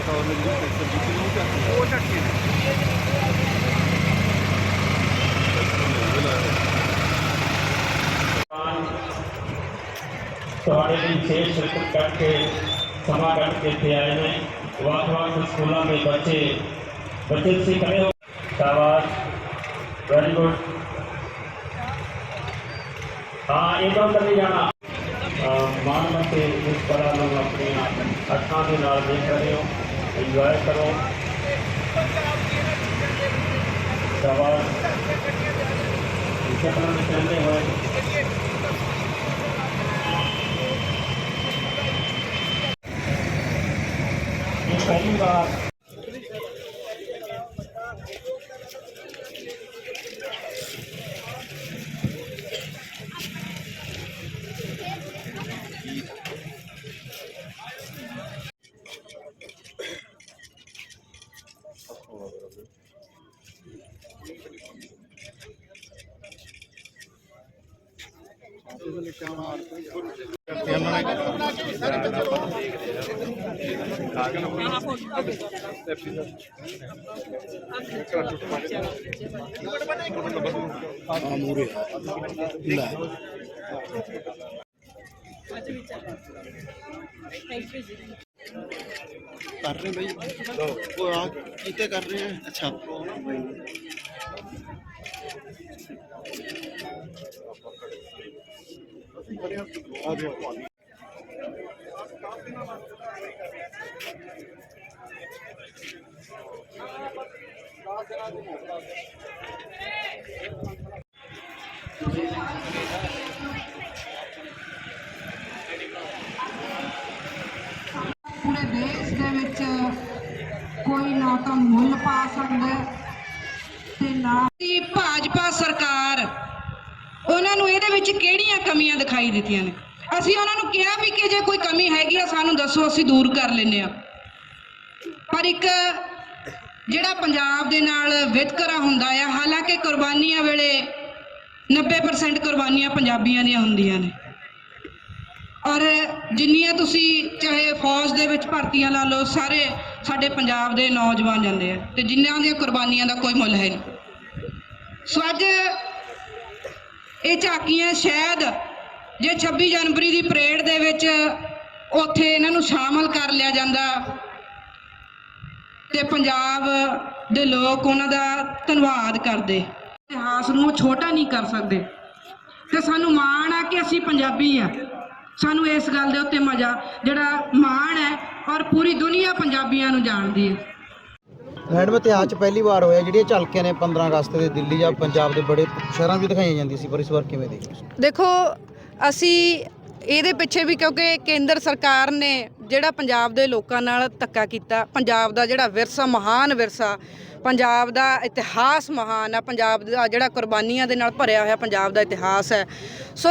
ਜਿਹੜੀ ਉਹ ਚੱਕੀ ਉਹ ਤੁਹਾਡੇ ਲਈ ਵਿਸ਼ੇਸ਼ ਸ਼ਿਰਕਤ ਕਰਕੇ ਸਮਾਂ ਕੱਢ ਕੇ ਇੱਥੇ ਆਏ ਨੇ। ਵੱਖ-ਵੱਖ ਸਕੂਲਾਂ ਦੇ ਬੱਚੇ ਬੱਚੇ ਤੁਸੀਂ ਖੜੇ ਹੋ। ਸ਼ਾਬਾਸ਼। ਵੈਰੀ ਗੁੱਡ ਹਾਂ ਇਹ ਕੰਮ ਨਹੀਂ ਜਾਣਾ। ਮੱਤੇ ਇਸ ਤਰ੍ਹਾਂ ਨੂੰ ਆਪਣੀਆਂ ਅੱਖਾਂ ਦੇ ਨਾਲ ਦੇਖ ਰਹੇ ਹੋ। ਇੰਜੋਏ ਕਰੋ। ਸ਼ਾਬਾਸ਼ ਇਸੇ ਤਰ੍ਹਾਂ ਦੇ ਹੋਏ। ਇਹ ਪਹਿਲੀ ਵਾਰ ਕਰ ਰਹੇ ਭਾਈ ਉਹ ਆ ਕੀਤੇ ਕਰ ਰਹੇ ਆ ਅੱਛਾ ਪੂਰੇ ਦੇਸ਼ ਦੇ ਵਿੱਚ ਕੋਈ ਨਾ ਤਾਂ ਮੁੱਲ ਪਾ ਸਕਦਾ ਤੇ ਨਾ ਹੀ ਭਾਜਪਾ ਸਰਕਾਰ ਉਹਨਾਂ ਨੂੰ ਇਹਦੇ ਵਿੱਚ ਕਿਹੜੀਆਂ ਕਮੀਆਂ ਦਿਖਾਈ ਦਿੱਤੀਆਂ ਨੇ? ਅਸੀਂ ਉਹਨਾਂ ਨੂੰ ਕਿਹਾ ਵੀ ਕਿ ਜੇ ਕੋਈ ਕਮੀ ਹੈਗੀ ਆ, ਸਾਨੂੰ ਦੱਸੋ, ਅਸੀਂ ਦੂਰ ਕਰ ਲੈਂਦੇ ਆ ਪਰ ਇੱਕ ਜਿਹੜਾ ਪੰਜਾਬ ਦੇ ਨਾਲ ਵਿਤਕਰਾ ਹੁੰਦਾ ਆ, ਹਾਲਾਂਕਿ ਕੁਰਬਾਨੀਆਂ ਵੇਲੇ 90% ਕੁਰਬਾਨੀਆਂ ਪੰਜਾਬੀਆਂ ਦੀਆਂ ਹੁੰਦੀਆਂ ਨੇ। ਔਰ ਜਿੰਨੀਆਂ ਤੁਸੀਂ ਚਾਹੇ ਫੌਜ ਦੇ ਵਿੱਚ ਭਰਤੀਆਂ ਲਾ ਲਓ, ਸਾਰੇ ਸਾਡੇ ਪੰਜਾਬ ਦੇ ਨੌਜਵਾਨ ਜਾਂਦੇ ਆ ਤੇ ਜਿਨ੍ਹਾਂ ਦੀਆਂ ਕੁਰਬਾਨੀਆਂ ਦਾ ਕੋਈ ਮੁੱਲ ਹੈ ਨਹੀਂ। ਸੋ ਅੱਜ ਇਹ ਝਾਕੀਆਂ ਸ਼ਾਇਦ ਜੇ 26 ਜਨਵਰੀ ਦੀ ਪਰੇਡ ਦੇ ਵਿੱਚ ਉੱਥੇ ਇਹਨਾਂ ਨੂੰ ਸ਼ਾਮਲ ਕਰ ਲਿਆ ਜਾਂਦਾ। ਤੇ ਪੰਜਾਬ ਦੇ ਲੋਕ ਉਹਨਾਂ ਦਾ ਧੰਨਵਾਦ ਕਰਦੇ। ਇਤਿਹਾਸ ਨੂੰ ਉਹ ਛੋਟਾ ਨਹੀਂ ਕਰ ਸਕਦੇ। ਤੇ ਸਾਨੂੰ ਮਾਣ ਆ ਕਿ ਅਸੀਂ ਪੰਜਾਬੀ ਆ। ਸਾਨੂੰ ਇਸ ਗੱਲ ਦੇ ਉੱਤੇ ਮਜ਼ਾ ਜਿਹੜਾ ਮਾਣ ਹੈ ਔਰ ਪੂਰੀ ਦੁਨੀਆ ਪੰਜਾਬੀਆਂ ਨੂੰ ਜਾਣਦੀ ਹੈ। ਮੈਡਮ ਇਤਿਹਾਸ ਚ ਪਹਿਲੀ ਵਾਰ ਹੋਇਆ, ਜਿਹੜੀਆਂ ਝਲਕੀਆਂ ਨੇ 15 ਅਗਸਤ ਦੇ ਦਿੱਲੀ ਜਾਂ ਪੰਜਾਬ ਦੇ ਬੜੇ ਸ਼ਹਿਰਾਂ ਵਿੱਚ ਦਿਖਾਈਆਂ ਜਾਂਦੀਆਂ ਸੀ, ਪਰ ਇਸ ਵਾਰ ਕਿਵੇਂ ਦੇਖੀ ਦੇਖੋ, ਅਸੀਂ ਇਹਦੇ ਪਿੱਛੇ ਵੀ ਕਿਉਂਕਿ ਕੇਂਦਰ ਸਰਕਾਰ ਨੇ ਜਿਹੜਾ ਪੰਜਾਬ ਦੇ ਲੋਕਾਂ ਨਾਲ ਧੱਕਾ ਕੀਤਾ, ਪੰਜਾਬ ਦਾ ਜਿਹੜਾ ਵਿਰਸਾ, ਮਹਾਨ ਵਿਰਸਾ ਪੰਜਾਬ ਦਾ ਇਤਿਹਾਸ ਮਹਾਨ ਆ, ਪੰਜਾਬ ਦਾ ਜਿਹੜਾ ਕੁਰਬਾਨੀਆਂ ਦੇ ਨਾਲ ਭਰਿਆ ਹੋਇਆ ਪੰਜਾਬ ਦਾ ਇਤਿਹਾਸ ਹੈ। ਸੋ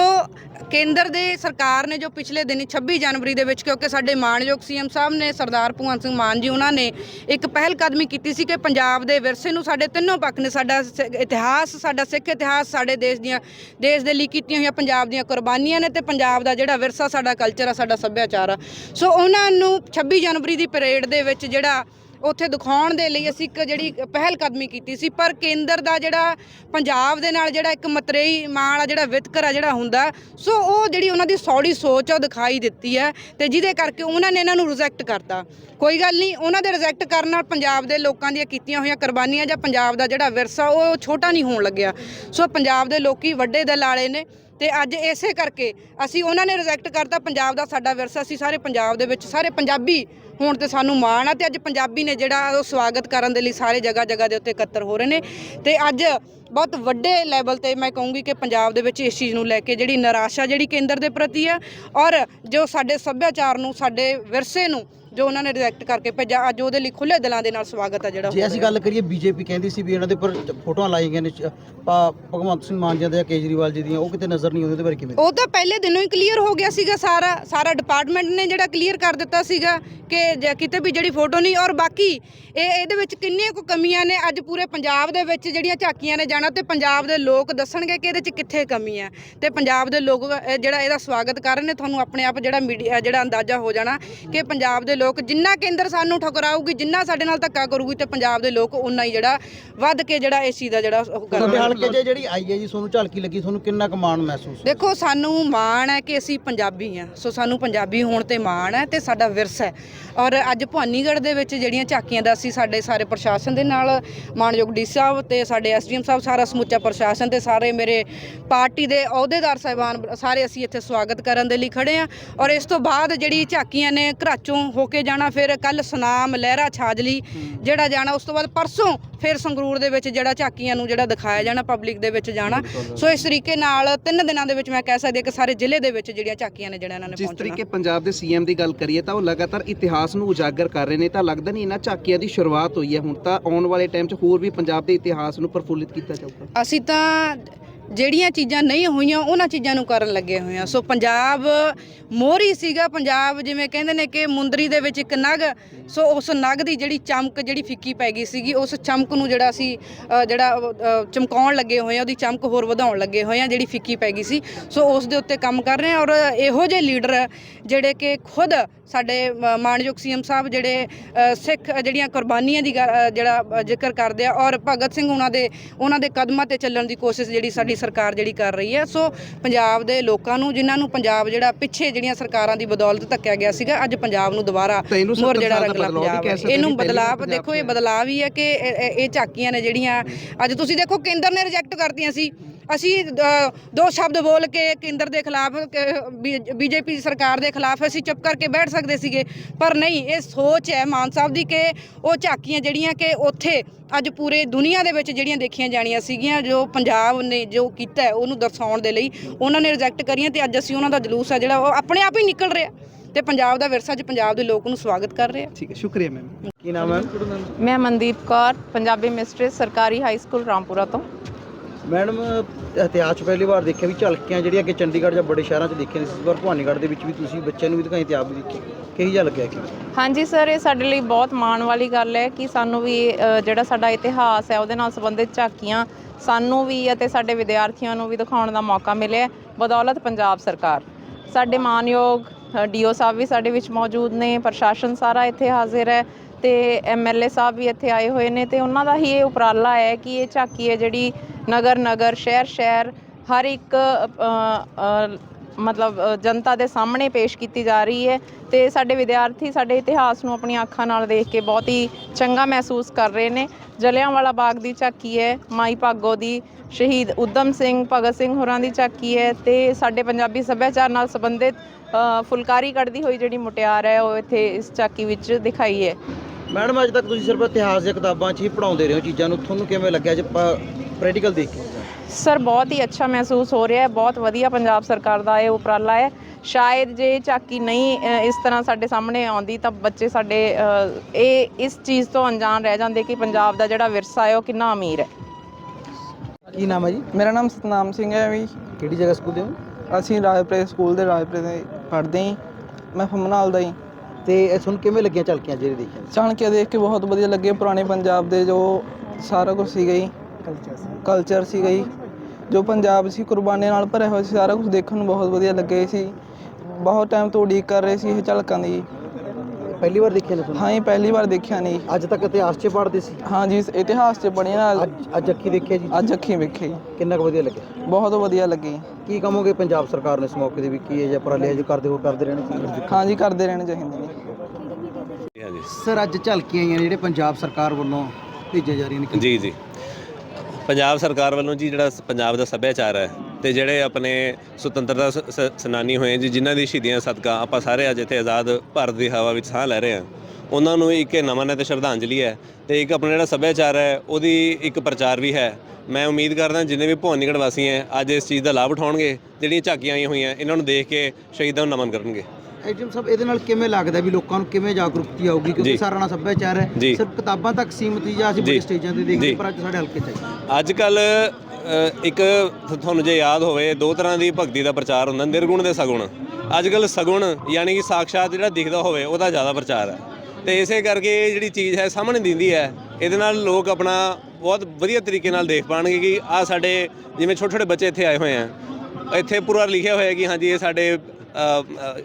ਕੇਂਦਰ ਦੇ ਸਰਕਾਰ ਨੇ ਜੋ ਪਿਛਲੇ ਦਿਨੀ 26 ਜਨਵਰੀ ਦੇ ਵਿੱਚ, ਕਿਉਂਕਿ ਸਾਡੇ ਮਾਣਯੋਗ ਸੀਐਮ ਸਾਹਿਬ ਨੇ, ਸਰਦਾਰ ਭਗਵੰਤ ਸਿੰਘ ਮਾਨ ਜੀ ਉਹਨਾਂ ਨੇ ਇੱਕ ਪਹਿਲ ਕਦਮੀ ਕੀਤੀ ਸੀ ਕਿ ਪੰਜਾਬ ਦੇ ਵਿਰਸੇ ਨੂੰ ਸਾਡੇ ਤਿੰਨੋਂ ਪੱਖ ਨੇ, ਸਾਡਾ ਸ- ਇਤਿਹਾਸ, ਸਾਡਾ ਸਿੱਖ ਇਤਿਹਾਸ, ਸਾਡੇ ਦੇਸ਼ ਦੀਆਂ, ਦੇਸ਼ ਦੇ ਲਈ ਕੀਤੀਆਂ ਹੋਈਆਂ ਪੰਜਾਬ ਦੀਆਂ ਕੁਰਬਾਨੀਆਂ ਨੇ ਤੇ ਪੰਜਾਬ ਦਾ ਜਿਹੜਾ ਵਿਰਸਾ, ਸਾਡਾ ਕਲਚਰ ਆ, ਸਾਡਾ ਸੱਭਿਆਚਾਰ ਆ। ਸੋ ਉਹਨਾਂ ਨੂੰ 26 ਜਨਵਰੀ ਦੀ ਪਰੇਡ ਦੇ ਵਿੱਚ ਜਿਹੜਾ ਉੱਥੇ ਦਿਖਾਉਣ ਦੇ ਲਈ ਅਸੀਂ ਇੱਕ ਜਿਹੜੀ ਪਹਿਲ ਕਦਮੀ ਕੀਤੀ ਸੀ, ਪਰ ਕੇਂਦਰ ਦਾ ਜਿਹੜਾ ਪੰਜਾਬ ਦੇ ਨਾਲ ਜਿਹੜਾ ਇੱਕ ਮਤਰੇਈ ਮਾਂ ਆ, ਜਿਹੜਾ ਵਿਤਕਰਾ ਜਿਹੜਾ ਹੁੰਦਾ, ਸੋ ਉਹ ਜਿਹੜੀ ਉਹਨਾਂ ਦੀ ਸੌੜੀ ਸੋਚ ਆ, ਉਹ ਦਿਖਾਈ ਦਿੱਤੀ ਹੈ ਤੇ ਜਿਹਦੇ ਕਰਕੇ ਉਹਨਾਂ ਨੇ ਇਹਨਾਂ ਨੂੰ ਰਿਜੈਕਟ ਕਰਤਾ। ਕੋਈ ਗੱਲ ਨਹੀਂ, ਉਹਨਾਂ ਦੇ ਰਿਜੈਕਟ ਕਰਨ ਨਾਲ ਪੰਜਾਬ ਦੇ ਲੋਕਾਂ ਦੀਆਂ ਕੀਤੀਆਂ ਹੋਈਆਂ ਕੁਰਬਾਨੀਆਂ ਜਾਂ ਪੰਜਾਬ ਦਾ ਜਿਹੜਾ ਵਿਰਸਾ, ਉਹ ਛੋਟਾ ਨਹੀਂ ਹੋਣ ਲੱਗਿਆ। ਸੋ ਪੰਜਾਬ ਦੇ ਲੋਕੀ ਵੱਡੇ ਦਿਲ ਵਾਲੇ ਨੇ ਤੇ ਅੱਜ ਇਸੇ ਕਰਕੇ ਅਸੀਂ ਉਹਨਾਂ ਨੇ ਰਿਜੈਕਟ ਕਰਤਾ, ਪੰਜਾਬ ਦਾ ਸਾਡਾ ਵਿਰਸਾ ਅਸੀਂ ਸਾਰੇ ਪੰਜਾਬ ਦੇ ਵਿੱਚ, ਸਾਰੇ ਪੰਜਾਬੀ ਹੁਣ ਤੇ ਸਾਨੂੰ ਮਾਣ ਆ ਤੇ ਅੱਜ ਪੰਜਾਬੀ ਨੇ ਜਿਹੜਾ ਉਹ ਸਵਾਗਤ ਕਰਨ ਦੇ ਲਈ ਸਾਰੇ ਜਗ੍ਹਾ ਜਗ੍ਹਾ ਦੇ ਉੱਤੇ ਇਕੱਤਰ ਹੋ ਰਹੇ ਨੇ। ਤੇ ਅੱਜ ਬਹੁਤ ਵੱਡੇ ਲੈਵਲ ਤੇ ਮੈਂ ਕਹੂੰਗੀ ਕਿ ਪੰਜਾਬ ਦੇ ਵਿੱਚ ਇਸ ਚੀਜ਼ ਨੂੰ ਲੈ ਕੇ ਜਿਹੜੀ ਨਿਰਾਸ਼ਾ ਜਿਹੜੀ ਕੇਂਦਰ ਦੇ ਪ੍ਰਤੀ ਆ ਔਰ ਜੋ ਸਾਡੇ ਸੱਭਿਆਚਾਰ ਨੂੰ, ਸਾਡੇ ਵਿਰਸੇ ਨੂੰ ਜੋ ਉਹਨਾਂ ਨੇ ਰਿਜੈਕਟ ਕਰਕੇ ਭੇਜਿਆ ਅੱਜ ਉਹਦੇ ਲਈ ਖੁੱਲੇ ਦਿਲਾਂ ਦੇ ਨਾਲ ਸਵਾਗਤ ਆ ਜਿਹੜਾ ਜੇ ਅਸੀਂ। ਗੱਲ ਕਰੀਏ ਬੀਜੇਪੀ ਕਹਿੰਦੀ ਸੀ ਵੀ ਇਹਨਾਂ ਦੇ ਉੱਪਰ ਫੋਟੋਆਂ ਲਾਈ ਗਈਆਂ ਨੇ ਚ- ਭਾ- ਭਗਵੰਤ ਸਿੰਘ ਮਾਨ ਜੀ ਜਾਂ ਕੇਜਰੀਵਾਲ ਜੀ ਦੀਆਂ ਉਹ ਕਿਤੇ ਨਜ਼ਰ ਨਹੀਂ ਆਉਂਦੇ ਉਹਦੇ ਬਾਰੇ ਕਿਵੇਂ ਉਹ ਤਾਂ ਪਹਿਲੇ ਦਿਨੋਂ ਹੀ ਕਲੀਅਰ ਹੋ ਗਿਆ ਸੀਗਾ ਸਾਰਾ ਸਾਰਾ ਡਿਪਾਰਟਮੈਂਟ ਨੇ ਜਿਹੜਾ ਕਲੀਅਰ ਕਰ ਦਿੱਤਾ ਸੀਗਾ ਕਿ ਜੇ ਕਿਤੇ ਵੀ ਜਿਹੜੀ ਫੋਟੋ ਨਹੀਂ ਔਰ ਬਾਕੀ ਇਹ ਇਹਦੇ ਵਿੱਚ ਕਿੰਨੀਆਂ ਕੁ ਕਮੀਆਂ ਨੇ ਅੱਜ ਪੂਰੇ ਪੰਜਾਬ ਦੇ ਵਿੱਚ ਜਿਹੜੀਆਂ ਝਾਕੀਆਂ ਨੇ ਜਾਣਾ ਤੇ ਪੰਜਾਬ ਦੇ ਲੋਕ ਦੱਸਣਗੇ ਕਿ ਇਹਦੇ 'ਚ ਕਿੱਥੇ ਕਮੀ ਹੈ ਤੇ ਪੰਜਾਬ ਦੇ ਲੋਕ ਇਹ ਜਿਹੜਾ ਇਹਦਾ ਸਵਾਗਤ ਕਰ ਰਹੇ ਨੇ ਤੁਹਾਨੂੰ ਆਪਣੇ ਆਪ ਜਿਹੜਾ ਮੀਡੀਆ ਜਿਹੜਾ ਅੰਦਾਜ਼ਾ ਹੋ ਜਾਣਾ ਕਿ ਪੰਜਾਬ ਦੇ ਲੋਕ ਜਿੰਨਾ ਕੇਂਦਰ ਸਾਨੂੰ ਠੁਕਰਾਊਗੀ ਜਿੰਨਾ ਸਾਡੇ ਨਾਲ ਧੱਕਾ ਕਰੂਗੀ ਤੇ ਪੰਜਾਬ ਦੇ ਲੋਕ ਉਨਾ ਹੀ ਜਿਹੜਾ ਵੱਧ ਕੇ ਜਿਹੜਾ ਇਸ ਚੀਜ਼ ਦਾ ਜਿਹੜਾ ਉਹ ਤੁਹਾਡੇ ਕਰਨਗੇ। ਹਲਕੇ 'ਚ ਜਿਹੜੀ ਆਈ ਹੈ ਜੀ ਤੁਹਾਨੂੰ ਝਲਕੀ ਲੱਗੀ ਤੁਹਾਨੂੰ ਕਿੰਨਾ ਕੁ ਮਾਣ ਮਹਿਸੂਸ? ਦੇਖੋ ਸਾਨੂੰ ਮਾਣ ਹੈ ਕਿ ਅਸੀਂ ਪੰਜਾਬੀ ਹਾਂ। ਸੋ ਸਾਨੂੰ ਪੰਜਾਬੀ ਹੋਣ ਤੇ ਮਾਣ ਹੈ ਤੇ ਸਾਡਾ ਵਿਰਸਾ ਹੈ। ਔਰ ਅੱਜ ਭਵਾਨੀਗੜ੍ਹ ਦੇ ਵਿੱਚ ਜਿਹੜੀਆਂ ਝਾਕੀਆਂ ਦਾ ਅਸੀਂ ਸਾਡੇ ਸਾਰੇ ਪ੍ਰਸ਼ਾਸਨ ਦੇ ਨਾਲ ਮਾਨਯੋਗ ਡੀ ਸਾਹਿਬ ਤੇ ਸਾਡੇ ਐਸਡੀਐਮ ਸਾਹਿਬ ਸਾਰਾ ਸਮੁੱਚਾ ਪ੍ਰਸ਼ਾਸਨ ਤੇ ਸਾਰੇ ਮੇਰੇ ਪਾਰਟੀ ਦੇ ਅਹੁਦੇਦਾਰ ਸਾਹਿਬਾਨ ਸਾਰੇ ਅਸੀਂ ਇੱਥੇ ਸਵਾਗਤ ਕਰਨ ਦੇ ਲਈ ਖੜੇ ਆ ਔਰ ਇਸ ਤੋਂ ਬਾਅਦ ਜਿਹੜੀ ਝਾਕੀਆਂ ਨੇ ਘਰਾਚੋਂ ਹੋ ਕੇ ਜਾਣਾ ਫਿਰ ਕੱਲ ਸੁਨਾਮ ਲਹਿਰਾ ਛਾਜਲੀ ਜਿਹੜਾ ਜਾਣਾ ਉਸ ਤੋਂ ਬਾਅਦ ਪਰਸੋਂ ਫਿਰ ਸੰਗਰੂਰ ਦੇ ਵਿੱਚ ਜਿਹੜਾ ਝਾਕੀਆਂ ਨੂੰ ਜਿਹੜਾ ਦਿਖਾਇਆ ਜਾਣਾ ਪਬਲਿਕ ਦੇ ਵਿੱਚ ਜਾਣਾ। ਸੋ ਇਸ ਤਰੀਕੇ ਨਾਲ ਤਿੰਨ ਦਿਨਾਂ ਦੇ ਵਿੱਚ ਮੈਂ ਕਹਿ ਸਕਦੀ ਹਾਂ ਕਿ ਸਾਰੇ ਜ਼ਿਲ੍ਹੇ ਦੇ ਵਿੱਚ ਜਿਹੜੀਆਂ ਝਾਕੀਆਂ ਨੇ ਜਿਹੜਾ ਇਹਨਾਂ ਨੇ ਜਿਸ ਪਹੁੰਚਣਾ। ਤਰੀਕੇ ਪੰਜਾਬ ਦੇ ਸੀਐਮ ਦੀ ਗੱਲ ਕਰੀਏ ਤਾਂ ਉਹ ਲਗਾਤਾਰ ਇਤਿਹਾਸ ਨੂੰ ਉਜਾਗਰ ਕਰ ਰਹੇ ਨੇ ਤਾਂ ਲੱਗਦਾ ਨਹੀਂ ਇਹਨਾਂ ਝਾਕੀਆਂ ਦੀ ਸ਼ੁਰੂਆਤ ਹੋਈ ਹੈ ਹੁਣ ਤਾਂ ਆਉਣ ਵਾਲੇ ਟਾਈਮ 'ਚ ਹੋਰ ਵੀ ਪੰਜਾਬ ਦੇ ਇਤਿਹਾਸ ਨੂੰ ਪ੍ਰਫੁੱਲਿਤ ਕੀਤਾ ਜਾਊਗਾ। ਅਸੀਂ ਤਾਂ ਜਿਹੜੀਆਂ ਚੀਜ਼ਾਂ ਨਹੀਂ ਹੋਈਆਂ, ਉਹਨਾਂ ਚੀਜ਼ਾਂ ਨੂੰ ਕਰਨ ਲੱਗੇ ਹੋਏ ਆ। ਸੋ ਪੰਜਾਬ ਮੋਹਰੀ ਸੀਗਾ। ਪੰਜਾਬ ਜਿਵੇਂ ਕਹਿੰਦੇ ਨੇ ਕਿ ਮੁੰਦਰੀ ਦੇ ਵਿੱਚ ਇੱਕ ਨਗ, ਸੋ ਉਸ ਨਗ ਦੀ ਜਿਹੜੀ ਚਮਕ ਜਿਹੜੀ ਫਿੱਕੀ ਪੈ ਗਈ ਸੀਗੀ, ਉਸ ਚਮਕ ਨੂੰ ਜਿਹੜਾ ਅਸੀਂ ਜਿਹੜਾ ਚਮਕਾਉਣ ਲੱਗੇ ਹੋਏ ਆ, ਉਹਦੀ ਚਮਕ ਹੋਰ ਵਧਾਉਣ ਲੱਗੇ ਹੋਏ ਆ, ਜਿਹੜੀ ਫਿੱਕੀ ਪੈ ਗਈ ਸੀ। ਸੋ ਉਸ ਦੇ ਉੱਤੇ ਕੰਮ ਕਰ ਰਹੇ ਆ ਔਰ ਇਹੋ ਜਿਹੇ ਲੀਡਰ ਜਿਹੜੇ ਕਿ ਖੁਦ ਸਾਡੇ ਮ- ਮਾਣਯੋਗ ਸੀਐਮ ਸਾਹਿਬ ਜਿਹੜੇ ਸਿੱਖ ਜਿਹੜੀਆਂ ਕੁਰਬਾਨੀਆਂ ਦੀ ਜਿਹੜਾ ਜ਼ਿਕਰ ਕਰਦੇ ਆ ਔਰ ਭਗਤ ਸਿੰਘ ਉਹਨਾਂ ਦੇ ਉਹਨਾਂ ਦੇ ਕਦਮਾਂ ਤੇ ਚੱਲਣ ਦੀ ਕੋਸ਼ਿਸ਼ ਜਿਹੜੀ ਸਾਡੀ ਸਰਕਾਰ ਜਿਹੜੀ ਕਰ ਰਹੀ ਹੈ। ਸੋ ਪੰਜਾਬ ਦੇ ਲੋਕਾਂ ਨੂੰ ਜਿਨ੍ਹਾਂ ਨੂੰ ਪੰਜਾਬ ਜਿਹੜਾ ਪਿੱਛੇ ਜਿਹੜੀਆਂ ਸਰਕਾਰਾਂ ਦੀ ਬਦੌਲਤ ਧੱਕਿਆ ਗਿਆ ਸੀਗਾ ਅੱਜ ਪੰਜਾਬ ਨੂੰ ਦੁਬਾਰਾ ਮੋਰ ਜਿਹੜਾ ਦਾ ਰੰਗਲਾ ਪੰਜਾਬ। ਸਕਦੇ ਇਹਨੂੰ ਬਦਲਾਅ ਦੇਖੋ ਇਹ ਬਦਲਾਅ ਵੀ ਹੈ ਕਿ ਇਹ ਝਾਕੀਆਂ ਨੇ ਜਿਹੜੀਆਂ ਅੱਜ ਤੁਸੀਂ ਦੇਖੋ ਕੇਂਦਰ ਨੇ ਰਿਜੈਕਟ ਕਰਤੀਆਂ ਸੀ। ਅਸੀਂ ਅ, ਦੋ ਸ਼ਬਦ ਬੋਲ ਕੇ ਕੇਂਦਰ ਦੇ ਖਿਲਾਫ ਬੀਜੇਪੀ ਸਰਕਾਰ ਦੇ ਖਿਲਾਫ ਅਸੀਂ ਚੁੱਪ ਕਰਕੇ ਬੈਠ ਸਕਦੇ ਸੀਗੇ। ਪਰ ਨਹੀਂ ਇਹ ਸੋਚ ਹੈ ਮਾਨ ਸਾਹਿਬ ਦੀ ਕਿ ਉਹ ਝਾਕੀਆਂ ਜਿਹੜੀਆਂ ਕਿ ਉੱਥੇ ਅੱਜ ਪੂਰੇ ਦੁਨੀਆ ਦੇ ਵਿੱਚ ਜਿਹੜੀਆਂ ਦੇਖੀਆਂ ਜਾਣੀਆਂ ਸੀਗੀਆਂ ਜੋ ਪੰਜਾਬ ਨੇ ਜੋ ਕੀਤਾ ਹੈ ਉਹਨੂੰ ਦਰਸਾਉਣ ਦੇ ਲਈ ਉਹਨਾਂ ਨੇ ਰਿਜੈਕਟ ਕਰੀਆਂ ਤੇ ਅੱਜ ਅਸੀਂ ਉਹਨਾਂ ਦਾ ਜਲੂਸ ਹੈ ਜਿਹੜਾ ਉਹ ਆਪਣੇ ਆਪ ਹੀ ਨਿਕਲ ਰਿਹਾ। ਤੇ ਪੰਜਾਬ ਦਾ ਵਿਰਸਾ ਅੱਜ ਪੰਜਾਬ ਦੇ ਲੋਕ ਨੂੰ ਸਵਾਗਤ ਕਰ ਰਿਹਾ। ਠੀਕ ਹੈ ਸ਼ੁਕਰੀਆ ਮੈਮ। ਕੀ ਨਾਮ ਹੈ? ਮੈਂ ਮਨਦੀਪ ਕੌਰ ਪੰਜਾਬੀ ਮਿਸਟਰਸ ਸਰਕਾਰੀ ਹਾਈ ਸਕੂਲ ਰਾਮਪੁਰਾ ਤੋਂ। ਮੈਡਮ ਇਤਿਹਾਸ 'ਚ ਪਹਿਲੀ ਵਾਰ ਦੇਖਿਆ ਵੀ ਝਲਕੀਆਂ ਜਿਹੜੀਆਂ ਕਿ ਚੰਡੀਗੜ੍ਹ ਜਾਂ ਬੜੇ ਸ਼ਹਿਰਾਂ 'ਚ ਦੇਖੀਆਂ ਸੀ ਇਸ ਵਾਰ ਭਵਾਨੀਗੜ੍ਹ ਦੇ ਵਿੱਚ ਵੀ ਤੁਸੀਂ ਬੱਚਿਆਂ ਨੂੰ ਵੀ ਦਿਖਾਈ ਤੇ ਆਪ ਵੀ ਦੇਖੀ। ਕਿਹੀ ਜਿਹਾ ਲੱਗਿਆ ਕਿ? ਹਾਂਜੀ ਸਰ ਇਹ ਸਾਡੇ ਲਈ ਬਹੁਤ ਮਾਣ ਵਾਲੀ ਗੱਲ ਹੈ ਕਿ ਸਾਨੂੰ ਵੀ ਅ, ਜਿਹੜਾ ਸਾਡਾ ਇਤਿਹਾਸ ਹੈ ਉਹਦੇ ਨਾਲ ਸੰਬੰਧਿਤ ਝਾਕੀਆਂ ਸਾਨੂੰ ਵੀ ਅਤੇ ਸਾਡੇ ਵਿਦਿਆਰਥੀਆਂ ਨੂੰ ਵੀ ਦਿਖਾਉਣ ਦਾ ਮੌਕਾ ਮਿਲਿਆ ਹੈ, ਬਦੌਲਤ ਪੰਜਾਬ ਸਰਕਾਰ। ਸਾਡੇ ਮਾਨਯੋਗ ਡੀਓ ਸਾਹਿਬ ਵੀ ਸਾਡੇ ਵਿੱਚ ਮੌਜੂਦ ਨੇ ਪ੍ਰਸ਼ਾਸਨ ਸਾਰਾ ਇੱਥੇ ਹਾਜ਼ਰ ਹੈ। ਤੇ ਐਮਐਲਏ ਸਾਹਿਬ ਵੀ ਇੱਥੇ ਆਏ ਹੋਏ ਨੇ ਤੇ ਉਹਨਾਂ ਦਾ ਹੀ ਇਹ ਉਪਰਾਲਾ ਹੈ ਕਿ ਇਹ ਝਾਕੀ ਹੈ ਜਿਹੜੀ ਨਗਰ ਨਗਰ, ਸ਼ਹਿਰ ਸ਼ਹਿਰ ਹਰ ਇੱਕ ਮਤਲਬ ਜਨਤਾ ਦੇ ਸਾਹਮਣੇ ਪੇਸ਼ ਕੀਤੀ ਜਾ ਰਹੀ ਹੈ ਤੇ ਸਾਡੇ ਵਿਦਿਆਰਥੀ ਸਾਡੇ ਇਤਿਹਾਸ ਨੂੰ ਆਪਣੀਆਂ ਅੱਖਾਂ ਨਾਲ ਦੇਖ ਕੇ ਬਹੁਤ ਹੀ ਚੰਗਾ ਮਹਿਸੂਸ ਕਰ ਰਹੇ ਨੇ। ਜਲਿਆਂਵਾਲਾ ਬਾਗ ਦੀ ਝਾਕੀ ਹੈ, ਮਾਈ ਭਾਗੋ ਦੀ, ਸ਼ਹੀਦ ਉਦਮ ਸਿੰਘ, ਭਗਤ ਸਿੰਘ ਹੋਰਾਂ ਦੀ ਝਾਕੀ ਹੈ ਤੇ ਸਾਡੇ ਪੰਜਾਬੀ ਸੱਭਿਆਚਾਰ ਨਾਲ ਸੰਬੰਧਿਤ ਫੁਲਕਾਰੀ ਕੱਢਦੀ ਹੋਈ ਜਿਹੜੀ ਮੁਟਿਆਰ ਹੈ ਉਹ ਇੱਥੇ ਇਸ ਝਾਕੀ ਵਿੱਚ ਦਿਖਾਈ ਹੈ। ਮੈਡਮ ਅੱਜ ਤੱਕ ਤੁਸੀਂ ਸਿਰਫ ਇਤਿਹਾਸ ਦੀਆਂ ਕਿਤਾਬਾਂ 'ਚ ਹੀ ਪੜਾਉਂਦੇ ਰਹੇ ਹੋ ਚੀਜ਼ਾਂ ਨੂੰ ਤੁਹਾਨੂੰ ਕਿਵੇਂ ਲੱਗਿਆ ਜੇ ਪ੍ਰੈਕਟੀਕਲ ਦੇਖ ਕੇ ਸਰ ਬਹੁਤ ਹੀ ਅੱਛਾ ਮਹਿਸੂਸ ਹੋ ਰਿਹਾ ਹੈ ਬਹੁਤ ਵਧੀਆ ਪੰਜਾਬ ਸਰਕਾਰ ਦਾ ਇਹ ਉਪਰਾਲਾ ਹੈ। ਸ਼ਾਇਦ ਜੇ ਝਾਕੀ ਨਹੀਂ ਅ, ਇਸ ਤਰ੍ਹਾਂ ਸਾਡੇ ਸਾਹਮਣੇ ਆਉਂਦੀ ਤਾਂ ਬੱਚੇ ਸਾਡੇ ਅ, ਇਹ ਇਸ ਚੀਜ਼ ਤੋਂ ਅਣਜਾਣ ਰਹਿ ਜਾਂਦੇ ਕਿ ਪੰਜਾਬ ਦਾ ਜਿਹੜਾ ਵਿਰਸਾ ਹੈ ਉਹ ਕਿੰਨਾ ਅਮੀਰ ਹੈ। ਕੀ ਨਾਮ ਹੈ ਜੀ? ਮੇਰਾ ਨਾਮ ਸਤਨਾਮ ਸਿੰਘ ਹੈ ਵੀ। ਕਿਹੜੀ ਜਗ੍ਹਾ ਸਕੂਲ ਦੇ ਹੋ? ਅਸੀਂ ਰਾਜਪੁਰੇ ਸਕੂਲ ਦੇ ਰਾਜਪੁਰੇ ਦੇ ਪੜ੍ਹਦੇ ਹਾਂ ਮੈਂ ਫਮਨਾਲ ਦਾ ਹੀ। ਤੇ ਇਹ ਤੁਹਾਨੂੰ ਕਿਵੇਂ ਲੱਗੀਆਂ ਝਲਕੀਆਂ ਜਿਹੜੇ ਦੇਖੀਆਂ ਚਾਣਕਿਆ ਦੇਖ ਕੇ ਬਹੁਤ ਵਧੀਆ ਲੱਗੇ ਪੁਰਾਣੇ ਪੰਜਾਬ ਦੇ ਜੋ ਸਾਰਾ ਕੁਝ ਸੀਗਾ ਜੀ। ਕਲਚਰ ਸੀਗਾ ਜੀ। ਜੋ ਪੰਜਾਬ ਸੀ ਕੁਰਬਾਨੀਆਂ ਨਾਲ ਭਰਿਆ ਹੋਇਆ ਸੀ ਸਾਰਾ ਕੁਝ ਦੇਖਣ ਨੂੰ ਬਹੁਤ ਵਧੀਆ ਲੱਗੇ ਸੀ। ਬਹੁਤ ਟਾਈਮ ਤੋਂ ਉਡੀਕ ਕਰ ਰਹੇ ਸੀ ਇਹ ਝਲਕਾਂ ਦੀ। ਪਹਿਲੀ ਵਾਰ ਦੇਖਿਆ ਨੇ ਤੁਹਾਨੂੰ? ਹਾਂ ਇਹ ਪਹਿਲੀ ਵਾਰ ਦੇਖਿਆ ਨਹੀਂ। ਅੱਜ ਤੱਕ ਇਤਿਹਾਸ 'ਚ ਪੜ੍ਹਦੇ ਸੀ? ਹਾਂ ਜੀ ਇਸ ਇਤਿਹਾਸ 'ਚ ਪੜ੍ਹੀਆਂ ਅੱਜ ਅੱਜ ਅੱਖੀ ਦੇਖਿਆ ਜੀ? ਅੱਜ ਅੱਖੀਂ ਵੇਖੀ। ਕਿੰਨਾ ਕੁ ਵਧੀਆ ਲੱਗਿਆ? ਬਹੁਤ ਵਧੀਆ ਲੱਗੀ। ਕੀ ਕਹੋਗੇ ਪੰਜਾਬ ਸਰਕਾਰ ਨੇ ਇਸ ਮੌਕੇ ਦੇ ਵੀ? ਕੀ ਹੈ ਜਾਂ ਉਪਰਾਲੇ ਜੋ ਕਰਦੇ ਹੋ ਕਰਦੇ ਰਹਿਣੇ ਚਾਹੀਦੇ ਹਾਂ ਜੀ ਕਰਦੇ ਰਹਿਣੇ ਚਾਹੀਦੇ ਨੇ। ਹਾਂਜੀ। ਸਰ ਅੱਜ ਝਲਕੀਆਂ ਆਈਆਂ ਨੇ ਜਿਹੜੇ ਪੰਜਾਬ ਸਰਕਾਰ ਵੱਲੋਂ ਭੇਜੀਆਂ ਜਾ ਰਹੀਆਂ ਨੇ। ਜੀ ਜੀ। ਪੰਜਾਬ ਸਰਕਾਰ ਵੱਲੋਂ ਜੀ ਜਿਹੜਾ ਪੰਜਾਬ ਦਾ ਸੱਭਿਆਚਾਰ ਹੈ ਤੇ ਜਿਹੜੇ ਆਪਣੇ ਸੁਤੰਤਰਤਾ ਸ- ਸੈਨਾਨੀ ਹੋਏ ਜੀ, ਜਿਨ੍ਹਾਂ ਦੀ ਸ਼ਹੀਦੀਆਂ ਸਦਕਾ ਆਪਾਂ ਸਾਰੇ ਅੱਜ ਇੱਥੇ ਆਜ਼ਾਦ ਭਾਰਤ ਦੀ ਹਵਾ ਵਿੱਚ ਸਾਹ ਲੈ ਰਹੇ ਹਾਂ, ਉਹਨਾਂ ਨੂੰ ਇੱਕ ਇਹ ਨਮਨ ਹੈ ਤੇ ਸ਼ਰਧਾਂਜਲੀ ਹੈ ਤੇ ਇੱਕ ਆਪਣਾ ਜਿਹੜਾ ਸੱਭਿਆਚਾਰ ਹੈ ਉਹਦੀ ਇੱਕ ਪ੍ਰਚਾਰ ਵੀ ਹੈ। ਮੈਂ ਉਮੀਦ ਕਰਦਾ ਜਿੰਨੇ ਵੀ ਭਵਾਨੀਗੜ੍ਹ ਵਾਸੀ ਹੈ, ਅੱਜ ਇਸ ਚੀਜ਼ ਦਾ ਲਾਭ ਉਠਾਉਣਗੇ, ਜਿਹੜੀਆਂ ਝਾਕੀਆਂ ਆਈਆਂ ਹੋਈਆਂ, ਇਹਨਾਂ ਨੂੰ ਦੇਖ ਕੇ ਸ਼ਹੀਦਾਂ ਨੂੰ ਨਮਨ ਕਰਨਗੇ। ਐਜਮ ਸਾਹਿਬ ਇਹਦੇ ਨਾਲ ਕਿਵੇਂ ਲੱਗਦਾ ਵੀ ਲੋਕਾਂ ਨੂੰ ਕਿਵੇਂ ਜਾਗਰੂਕਤੀ ਆਊਗੀ ਕਿਉਂਕਿ ਜੀ। ਸਾਰਾ ਨਾਲ ਸੱਭਿਆਚਾਰ ਹੈ। ਸਿਰਫ ਕਿਤਾਬਾਂ ਤੱਕ ਸੀਮਿਤ ਹੀ ਜਾਂ ਅਸੀਂ। ਬੜੇ ਸਟੇਜਾਂ ਤੇ ਦੇਖਦੇ। ਪਰ ਅੱਜ ਸਾਡੇ ਹਲਕੇ 'ਚ ਅੱਜ ਕੱਲ ਇੱਕ ਤੁਹਾਨੂੰ ਜੇ ਯਾਦ ਹੋਵੇ ਦੋ ਤਰ੍ਹਾਂ ਦੀ ਭਗਤੀ ਦਾ ਪ੍ਰਚਾਰ ਹੁੰਦਾ ਨਿਰਗੁਣ ਤੇ ਸਗੁਣ ਅੱਜ ਕੱਲ ਸਗੁਣ ਯਾਨੀ ਕਿ ਸਾਕਸ਼ਾਤ ਜਿਹੜਾ ਦਿਖਦਾ ਹੋਵੇ ਉਹਦਾ ਜ਼ਿਆਦਾ ਪ੍ਰਚਾਰ ਹੈ ਤੇ ਇਸੇ ਕਰਕੇ ਇਹ ਜਿਹੜੀ ਚੀਜ਼ ਹੈ ਸਾਹਮਣੇ ਦਿੰਦੀ ਹੈ ਇਹਦੇ ਨਾਲ ਲੋਕ ਆਪਣਾ ਬਹੁਤ ਵਧੀਆ ਤਰੀਕੇ ਨਾਲ ਦੇਖ ਪਾਣਗੇ ਕਿ ਆ ਸਾਡੇ ਜਿਵੇਂ ਛੋਟੇ ਛੋਟੇ ਬੱਚੇ ਇੱਥੇ ਆਏ ਹੋਏ ਆ ਇੱਥੇ ਪੂਰਾ ਲਿਖਿਆ ਹੋਇਆ ਕਿ ਹਾਂਜੀ ਇਹ ਸਾਡੇ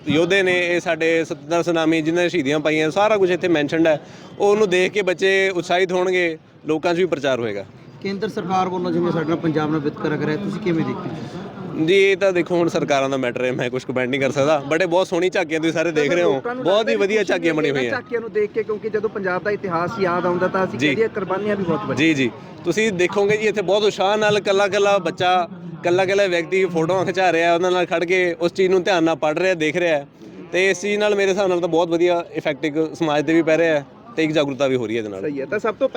ਯੋਧੇ ਨੇ ਇਹ ਸਾਡੇ ਸਤਿੰਦਰ ਸੁਨਾਮੀ ਜਿਨ੍ਹਾਂ ਨੇ ਸ਼ਹੀਦੀਆਂ ਪਾਈਆਂ ਸਾਰਾ ਕੁਝ ਇੱਥੇ ਮੈਂਸ਼ਨਡ ਹੈ। ਉਹਨੂੰ ਦੇਖ ਕੇ ਬੱਚੇ ਉਤਸ਼ਾਹਿਤ ਹੋਣਗੇ ਲੋਕਾਂ 'ਚ ਵੀ ਪ੍ਰਚਾਰ ਹੋਏਗਾ। ਕੇਂਦਰ ਸਰਕਾਰ ਵੱਲੋਂ ਜਿਵੇਂ ਸਾਡੇ ਨਾਲ ਪੰਜਾਬ ਨਾਲ ਵਿਤਕਰਾ ਕਰਿਆ ਤੁਸੀਂ ਕਿਵੇਂ ਦੇਖਦੇ ਜੀ ਇਹ ਤਾਂ ਦੇਖੋ ਹੁਣ ਸਰਕਾਰਾਂ ਦਾ ਮੈਟਰ ਹੈ ਮੈਂ ਕੁਝ ਕਮੈਂਟ ਨਹੀਂ ਕਰ ਸਕਦਾ। ਇਹ ਬਹੁਤ ਸੋਹਣੀ ਝਾਕੀਆਂ ਤੁਸੀਂ ਸਾਰੇ ਦੇਖ ਰਹੇ ਹੋ। ਬਹੁਤ ਹੀ ਵਧੀਆ ਝਾਕੀਆਂ ਬਣੀਆਂ ਹੋਈਆਂ। ਝਾਕੀਆਂ ਨੂੰ ਦੇਖ ਕੇ ਕਿਉਂਕਿ ਜਦੋਂ ਪੰਜਾਬ ਦਾ ਇਤਿਹਾਸ ਯਾਦ ਆਉਂਦਾ ਤਾਂ ਅਸੀਂ। ਕਹਿੰਦੇ ਕੁਰਬਾਨੀਆਂ ਵੀ ਬਹੁਤ ਵੱਡੀਆਂ। ਜੀ ਜੀ। ਤੁਸੀਂ ਦੇਖੋਗੇ ਜੀ ਇੱਥੇ ਬਹੁਤ ਉਤਸ਼ਾਹ ਨਾਲ ਕੱਲਾ ਕੱਲਾ ਬੱਚਾ ਕੱਲਾ ਕੱਲਾ ਵਿਅਕਤੀ ਫੋਟੋਆਂ ਖਿਚਾ ਰਿਹਾ, ਉਹਨਾਂ ਨਾਲ ਖੜ ਕੇ ਉਸ ਚੀਜ਼ ਨੂੰ ਧਿਆਨ ਨਾਲ ਪੜ੍ਹ ਰਿਹਾ, ਦੇਖ ਰਿਹਾ ਹੈ। ਤੇ ਇਸ ਚੀਜ਼ ਨਾਲ ਮੇਰੇ ਹਿਸਾਬ ਨਾਲ ਤਾਂ ਬਹੁਤ ਵਧੀਆ ਇਫੈਕਟ ਸਮਾਜ ਤੇ ਵੀ ਪੈ ਰਿਹਾ ਹੈ ਤੇ ਇੱਕ ਜਾਗਰੂਕਤਾ ਵੀ ਹੋ ਰਹੀ ਹੈ ਇਹਦੇ ਨਾਲ ਸਹੀ ਹੈ, ਤਾਂ ਸਭ ਤੋਂ